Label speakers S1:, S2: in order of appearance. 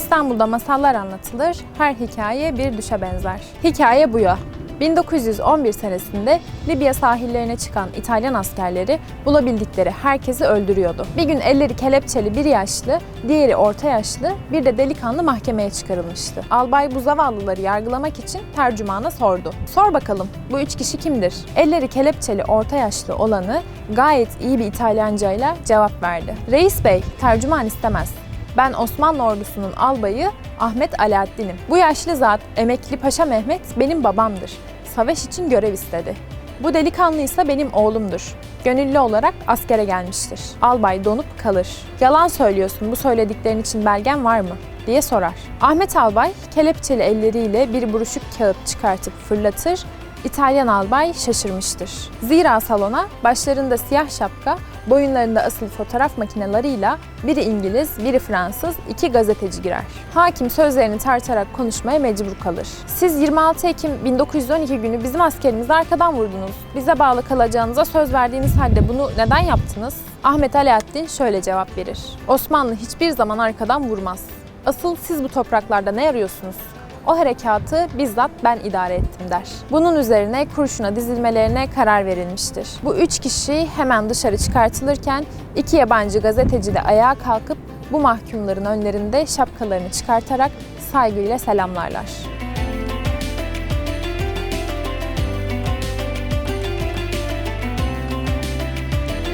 S1: İstanbul'da masallar anlatılır, her hikaye bir düşe benzer. Hikaye bu ya. 1911 senesinde Libya sahillerine çıkan İtalyan askerleri bulabildikleri herkesi öldürüyordu. Bir gün elleri kelepçeli bir yaşlı, diğeri orta yaşlı, bir de delikanlı mahkemeye çıkarılmıştı. Albay bu zavallıları yargılamak için tercümana sordu. Sor bakalım bu üç kişi kimdir? Elleri kelepçeli orta yaşlı olanı gayet iyi bir İtalyancayla cevap verdi. Reis bey, tercüman istemez. Ben Osmanlı ordusunun albayı Ahmet Alaaddin'im. Bu yaşlı zat emekli Paşa Mehmet benim babamdır. Savaş için görev istedi. Bu delikanlı ise benim oğlumdur. Gönüllü olarak askere gelmiştir. Albay donup kalır. Yalan söylüyorsun bu söylediklerin için belgen var mı? diye sorar. Ahmet Albay kelepçeli elleriyle bir buruşuk kağıt çıkartıp fırlatır, İtalyan albay şaşırmıştır. Zira salona başlarında siyah şapka, boyunlarında asılı fotoğraf makineleriyle biri İngiliz, biri Fransız, iki gazeteci girer. Hakim sözlerini tartarak konuşmaya mecbur kalır. Siz 26 Ekim 1912 günü bizim askerimizi arkadan vurdunuz. Bize bağlı kalacağınıza söz verdiğiniz halde bunu neden yaptınız? Ahmet Alaaddin şöyle cevap verir. Osmanlı hiçbir zaman arkadan vurmaz. Asıl siz bu topraklarda ne arıyorsunuz? O harekatı bizzat ben idare ettim der. Bunun üzerine kurşuna dizilmelerine karar verilmiştir. Bu üç kişi hemen dışarı çıkartılırken iki yabancı gazeteci de ayağa kalkıp bu mahkumların önlerinde şapkalarını çıkartarak saygıyla selamlarlar.